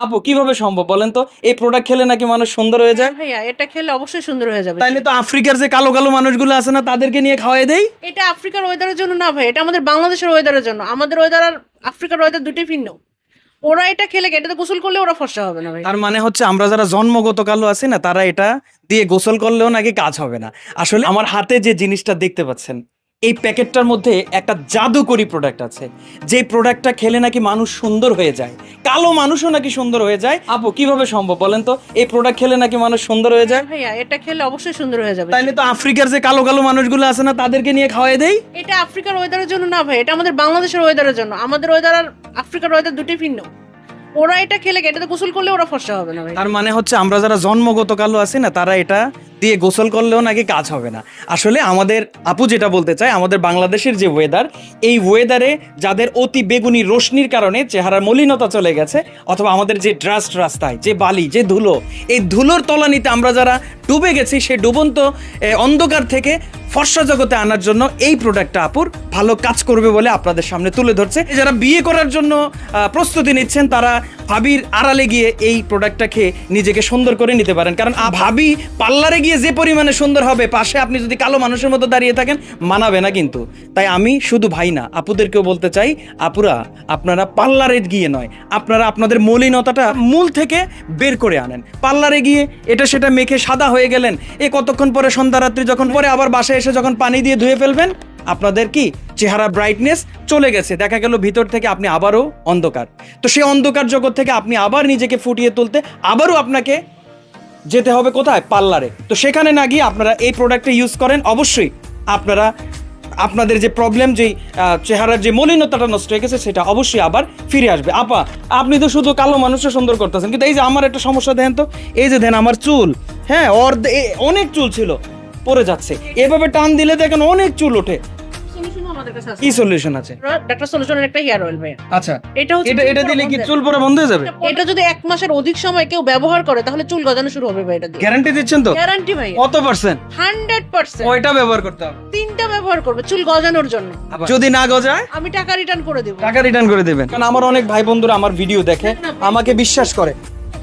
আপু কীভাবে সম্ভব বলেন তো? এই প্রোডাক্ট খেলে নাকি মানুষ সুন্দর হয়ে যায়? ভাইয়া এটা খেলে অবশ্যই সুন্দর হয়ে যাবে। তাইলে তো আফ্রিকার যে কালো কালো মানুষগুলো আছে না তাদেরকে নিয়ে খাওয়াই দেই? এটা আফ্রিকার ওয়েদারের জন্য না ভাই এটা আমাদের বাংলাদেশের ওয়েদারের জন্য। আমাদের ওয়েদার আর আফ্রিকার ওয়েদার দুটোই ভিন্ন। ওরা এটা খেলে এটা তো গোসল করলে ওরা ফর্সা হবে না ভাই তার মানে হচ্ছে আমরা যারা জন্মগত কালো আছি না তারা এটা দিয়ে গোসল করলেও নাকি কাজ হবে না। আসলে আমার হাতে যে জিনিসটা দেখতে পাচ্ছেন এই প্যাকেটটার মধ্যে একটা জাদুকরি প্রোডাক্ট আছে। যে প্রোডাক্টটা খেলে নাকি মানুষ সুন্দর হয়ে যায়। কালো মানুষও নাকি সুন্দর হয়ে যায়। আপু কীভাবে সম্ভব বলেন তো? এই প্রোডাক্ট খেলে নাকি মানুষ সুন্দর হয়ে যায়? ভাইয়া এটা খেলে অবশ্যই সুন্দর হয়ে যাবে। তাইলে তো আফ্রিকার যে কালো কালো মানুষগুলো আছে না তাদেরকে নিয়ে খাওয়াই দেই? এটা আফ্রিকার ওয়েদারের জন্য না ভাই এটা আমাদের বাংলাদেশের ওয়েদারের জন্য। আমাদের ওয়েদার আর আফ্রিকার ওয়েদার দুটোই ভিন্ন। ওরা এটা খেলে? এটাতে গোসল করলে ওরা ফর্সা হবে না ভাই। তার মানে হচ্ছে আমরা যারা জন্মগত কালো আছি না তারা এটা দিয়ে গোসল করলেও নাকি কাজ হবে না। আসলে আমাদের আপু যেটা বলতে চায়, আমাদের বাংলাদেশের যে ওয়েদার এই ওয়েদারে যাদের অতি বেগুনি রোশনির কারণে চেহারার মলিনতা চলে গেছে, অথবা আমাদের যে ড্রাস্ট রাস্তায়, যে বালি, যে ধুলো, এই ধুলোর তলানিতে আমরা যারা ডুবে গেছি, সেই ডুবন্ত অন্ধকার থেকে ফর্সা জগতে আনার জন্য এই প্রোডাক্টটা আপুর ভালো কাজ করবে বলে আপনাদের সামনে তুলে ধরছে। যারা বিয়ে করার জন্য প্রস্তুতি নিচ্ছেন, তারা ভাবির আড়ালে গিয়ে এই প্রোডাক্টটা খেয়ে নিজেকে সুন্দর করে নিতে পারেন। কারণ ভাবি পার্লারে গিয়ে যে পরিমাণে সুন্দর হবে, পাশে আপনি যদি কালো মানুষের মতো দাঁড়িয়ে থাকেন, মানাবে না কিন্তু। তাই আমি শুধু ভাই না, আপুদেরকেও বলতে চাই, আপুরা, আপনারা পার্লারে গিয়ে নয়, আপনারা আপনাদের মলিনতাটা মূল থেকে বের করে আনেন। পার্লারে গিয়ে এটা সেটা মেখে সাদা হয়ে গেলেন, এ কতক্ষণ পরে সন্ধ্যা রাত্রি যখন পরে আবার বাসায় এসে যখন পানি দিয়ে ধুয়ে ফেলবেন, আপনাদের কি চেহারা ব্রাইটনেস চলে গেছে। দেখা গেল ভিতর থেকে আপনি আবারও অন্ধকার। তো সেই অন্ধকার জগৎ থেকে আপনি আবার নিজেকে ফুটিয়ে তুলতে আবারও আপনাকে যেতে হবে কোথায়? পার্লারে। তো সেখানে না গিয়ে আপনারা এই প্রোডাক্টটা ইউজ করেন। অবশ্যই আপনারা, আপনাদের যে প্রবলেম যেই চেহারার যে মলিনতাটা নষ্ট হয়ে গেছে, সেটা অবশ্যই আবার ফিরে আসবে। আপা, আপনি তো শুধু কালো মানুষও সুন্দর করতেছেন। কিন্তু এই যে আমার একটা সমস্যা দেন তো, এই যে দেন আমার চুল। হ্যাঁ অর্ধে অনেক চুল ছিল, পড়ে যাচ্ছে। এভাবে টান দিলে দেখেন অনেক চুল ওঠে। Solution আমাদের কাছে আছে। কি সলিউশন আছে? ডাক্তার সলিউশনের একটা হেয়ার অয়েল ভাইয়া। আচ্ছা এটা হচ্ছে এটা চুল এটা দিলে কি চুল পড়া বন্ধ হয়ে যাবে? এটা যদি এক মাসের অধিক সময় কেউ ব্যবহার করে তাহলে চুল গজানো শুরু হবে ভাই এটা দিয়ে। গ্যারান্টি দিচ্ছেন তো? গ্যারান্টি ভাই কত পার্সেন্ট ব্যবহার করতে হবে। তিনটা ব্যবহার করবে চুল গজানোর জন্য। যদি না গজায়? আমি টাকা রিটার্ন করে দেবো। টাকা রিটার্ন করে দেবেন। কারণ আমার অনেক ভাই বন্ধুরা আমার ভিডিও দেখে আমাকে বিশ্বাস করে।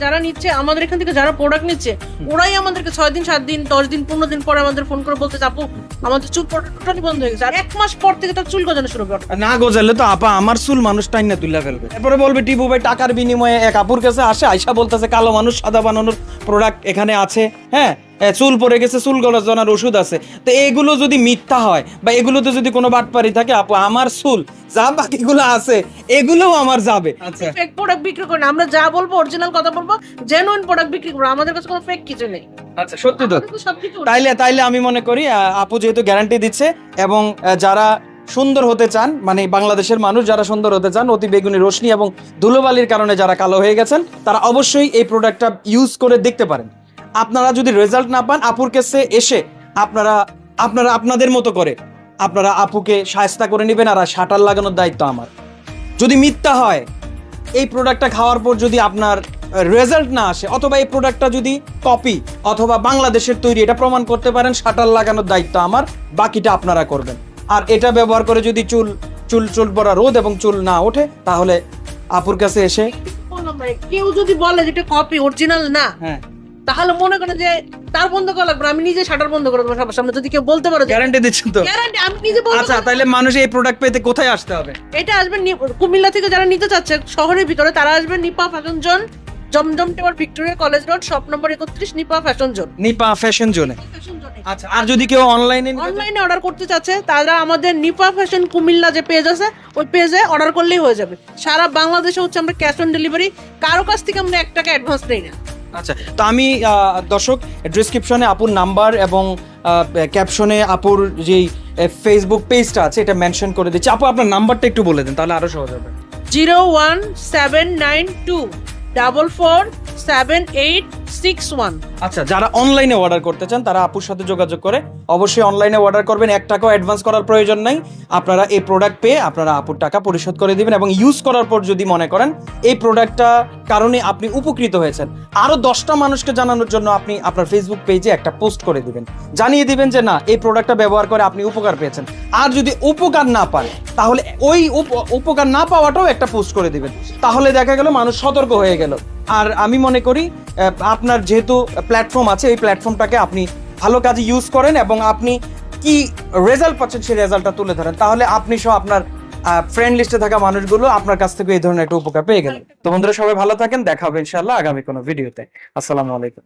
যারা নিচ্ছে, আমাদের এখান থেকে যারা প্রোডাক্ট নিচ্ছে, ওরাই আমাদেরকে ছয় দিন, সাত দিন, দশ দিন, পনেরো দিন পরে আমাদের ফোন করে বলতে, আপু, আমাদের চুল টোটালি বন্ধ হয়ে গেছে। আর এক মাস পর থেকে তার চুল গজানো শুরু করে না গজালে তো আপা, আমার চুল মানুষ টাইন না তুলে ফেলবে। এরপরে বলবে, টিপু ভাই, টাকার বিনিময়ে এক আপুর কাছে আসে, আইসা বলতেছে, কালো মানুষ, সাদা বানানোর প্রোডাক্ট এখানে আছে। হ্যাঁ? চুল পড়ে গেছে চুল গলাজনার ওষুধ আছে। তো এগুলো যদি মিথ্যা হয় বা এগুলোতে যদি কোনো বাটপারি থাকে আপু আমার চুল যা বাকিগুলো আছে এগুলোও আমার যাবে। আচ্ছা। ফেক প্রোডাক্ট বিক্রি করে না আমরা যা বলব অরিজিনাল কথা বলব জেনুইন প্রোডাক্ট বিক্রি করব আমাদের কাছে কোনো ফেক কিছু নেই। আচ্ছা সত্যি তো। আমাদের তো সবকিছু তাইলে তাইলে আমি মনে করি আপু যেহেতু গ্যারান্টি দিচ্ছে এবং যারা সুন্দর হতে চান মানে বাংলাদেশের মানুষ যারা সুন্দর হতে চান অতি বেগুনি রোশনি এবং ধুলোবালির কারণে যারা কালো হয়ে গেছেন তারা অবশ্যই এই প্রোডাক্টটা ইউজ করে দেখতে পারেন। আপনারা যদি রেজাল্ট না পান আপুর কাছে এসে আপনারা আপনারা আপনাদের মতো করে আপনারা আপুকে সায়স্তা করে নেবেন আর শাটার লাগানোর দায়িত্ব আমার। যদি মিথ্যা হয় এই প্রোডাক্টটা খাওয়ার পর যদি আপনার রেজাল্ট না আসে অথবা এই প্রোডাক্টটা যদি কপি অথবা বাংলাদেশের তৈরি এটা প্রমাণ করতে পারেন শাটার লাগানোর দায়িত্ব আমার বাকিটা আপনারা করবেন। আর এটা ব্যবহার করে যদি চুল চুল চুল পড়া রোদ এবং চুল না ওঠে তাহলে আপুর কাছে এসে কেউ যদি বলে যে এটা কপি অরিজিনাল না হ্যাঁ। তাহলে মনে করে যে তার বন্ধ করা লাগবে আমি নিজে শাটার বন্ধ করে দেবো সবার সামনে। যদি কেউ বলতে পারো গ্যারান্টি দিচ্ছেন তো? গ্যারান্টি আমি নিজে বলতে আচ্ছা তাহলে মানুষ এই প্রোডাক্ট পেতে কোথায় আসতে হবে? এটা আসবে কুমিল্লা থেকে যারা নিতে চাচ্ছে শহরের ভিতরে তারা আসবে Nipa fashion zone Zamzam tower Victoria college road shop number একত্রিশ Nipa fashion zone Nipa fashion জোনে আচ্ছা আর যদি কেউ অনলাইনে অনলাইনে অর্ডার করতে চাচ্ছে তারা আমাদের নিপা ফ্যাশন কুমিল্লা যে পেজ আছে ওই পেজে অর্ডার করলেই হয়ে যাবে। সারা বাংলাদেশে হচ্ছে আমরা ক্যাশ অন ডেলিভারি কারও কাছ থেকে আমরা এক টাকা অ্যাডভান্স নেই না। আচ্ছা তো আমি দর্শক ডিসক্রিপশনে আপুর নাম্বার এবং ক্যাপশনে আপুর যেই ফেসবুক পেজটা আছে, এটা মেনশন করে দিচ্ছি। আপু, আপনার নাম্বারটা একটু বলে দেন, তাহলে আরও সহজ হবে। Zero one seven nine two, double four seven eight six one আচ্ছা যারা অনলাইনে অর্ডার করতে চান, তারা আপুর সাথে যোগাযোগ করে। অবশ্যই অনলাইনে অর্ডার করবেন এক টাকাও অ্যাডভান্স করার প্রয়োজন নাই। আপনারা এই প্রোডাক্ট পেয়ে আপনারা আপুর টাকা পরিশোধ করে দিবেন এবং ইউজ করার পর যদি মনে করেন, এই প্রোডাক্টটা কারণে আপনি উপকৃত হয়েছেন। আরও দশটা মানুষকে জানানোর জন্য আপনি আপনার ফেসবুক পেজে একটা পোস্ট করে দিবেন। জানিয়ে দিবেন যে, না, এই প্রোডাক্টটা ব্যবহার করে আপনি উপকার পেয়েছেন। আর যদি উপকার না পান, তাহলে ওই উপ- উপকার না পাওয়াটাও একটা পোস্ট করে দিবেন। তাহলে দেখা গেল মানুষ সতর্ক হয়ে গেল। আর আমি মনে করি আপনার যেহেতু প্ল্যাটফর্ম আছে, এই প্ল্যাটফর্মটাকে আপনি ভালো কাজে ইউজ করেন এবং আপনি কি রেজাল্ট পাচ্ছেন সেই রেজাল্টটা তুলে ধরেন, তাহলে আপনি সহ আপনার ফ্রেন্ড লিস্টে থাকা মানুষগুলো আপনার কাছ থেকে এই ধরনের একটা উপকার পেয়ে গেলেন। তো বন্ধুরা, সবাই ভালো থাকেন, দেখা হবে ইনশাআল্লাহ আগামী কোনো ভিডিওতে আসসালামু আলাইকুম।